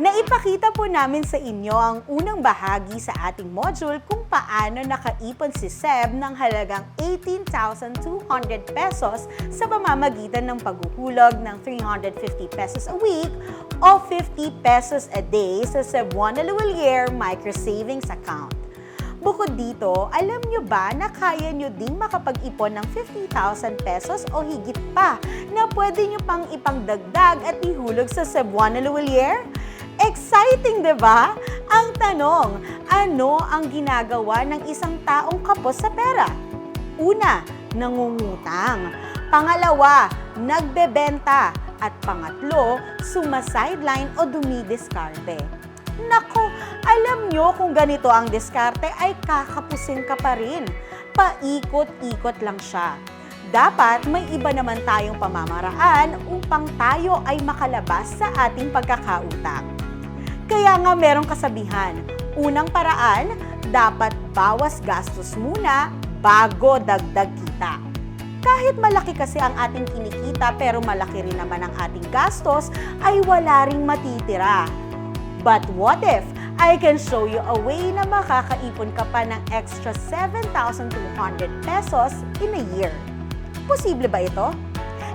Naipakita po namin sa inyo ang unang bahagi sa ating module kung paano nakaipon si Seb ng halagang 18,200 pesos sa pamamagitan ng paghuhulog ng 350 pesos a week o 50 pesos a day sa Cebuana Luwalier Micro Savings Account. Bukod dito, alam nyo ba na kaya nyo ding makapag-ipon ng 50,000 pesos o higit pa na pwede nyo pang ipangdagdag at ihulog sa Cebuana Luwalier? Exciting, di ba? Ang tanong, ano ang ginagawa ng isang taong kapos sa pera? Una, nangungutang. Pangalawa, nagbebenta. At pangatlo, sumasideline o dumidiskarte. Nako, alam nyo kung ganito ang diskarte ay kakapusin ka pa rin. Paikot-ikot lang siya. Dapat may iba naman tayong pamamaraan upang tayo ay makalabas sa ating pagkakautang. Kaya nga merong kasabihan, unang paraan, dapat bawas gastos muna bago dagdag kita. Kahit malaki kasi ang ating kinikita pero malaki rin naman ang ating gastos, ay wala ring matitira. But what if I can show you a way na makakaipon ka pa ng extra 7,200 pesos in a year? Posible ba ito?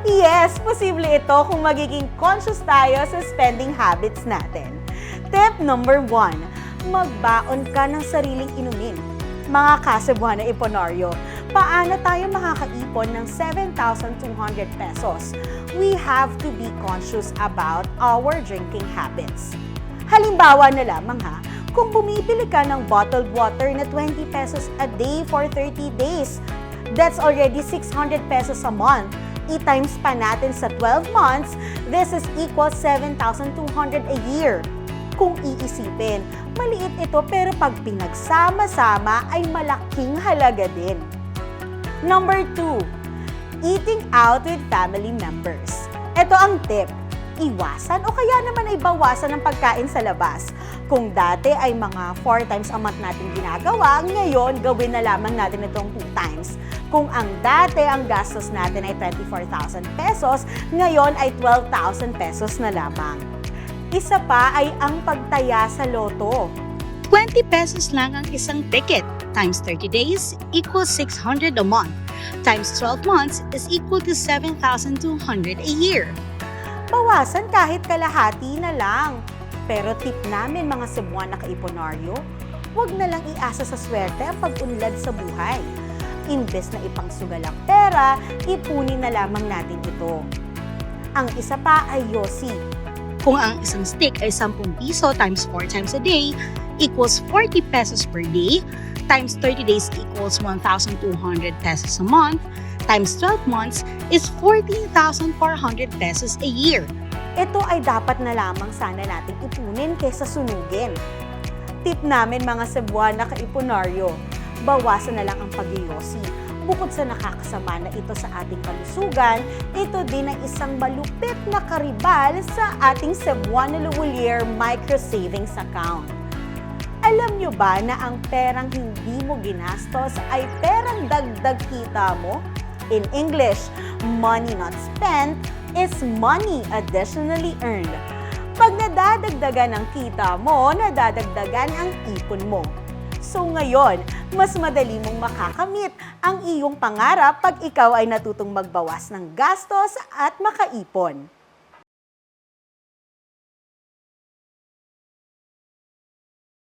Yes, posible ito kung magiging conscious tayo sa spending habits natin. Tip number one, magbaon ka ng sariling inumin. Mga kasebuana Iponaryo, paano tayo makakaipon ng 7,200 pesos? We have to be conscious about our drinking habits. Halimbawa na lamang ha, kung bumibili ka ng bottled water na 20 pesos a day for 30 days, that's already 600 pesos a month. I-times pa natin sa 12 months, this is equal 7,200 a year. Kung iisipin, maliit ito pero pag pinagsama-sama ay malaking halaga din. Number 2, eating out with family members. Ito ang tip, iwasan o kaya naman ay bawasan ng pagkain sa labas. Kung dati ay mga 4 times a month natin ginagawa, ngayon gawin na lamang natin itong 2 times. Kung ang dati ang gastos natin ay 24,000 pesos, ngayon ay 12,000 pesos na lamang. Isa pa ay ang pagtaya sa loto. 20 pesos lang ang isang ticket times 30 days equals 600 a month times 12 months is equal to 7,200 a year. Bawasan kahit kalahati na lang. Pero tip namin mga Cebuana kaiponaryo, huwag na lang iasa sa swerte ang pag-unlad sa buhay. Imbes na ipangsugal ang pera, ipunin na lamang natin ito. Ang isa pa ay yosi. Kung ang isang stick ay 10 piso times 4 times a day equals 40 pesos per day times 30 days equals 1,200 pesos a month times 12 months is 14,400 pesos a year. Ito ay dapat na lamang sana nating ipunin kaysa sunugin. Tip namin mga Cebuana kaiponaryo, bawasan na lang ang pag-iyosi. Bukod sa nakakasama na ito sa ating kalusugan, ito din ang isang malupit na karibal sa ating Cebuana Luwalier Micro Savings Account. Alam nyo ba na ang perang hindi mo ginastos ay perang dagdag kita mo? In English, money not spent is money additionally earned. Pag nadadagdagan ang kita mo, nadadagdagan ang ipon mo. So ngayon, mas madali mong makakamit ang iyong pangarap pag ikaw ay natutong magbawas ng gastos at makaipon.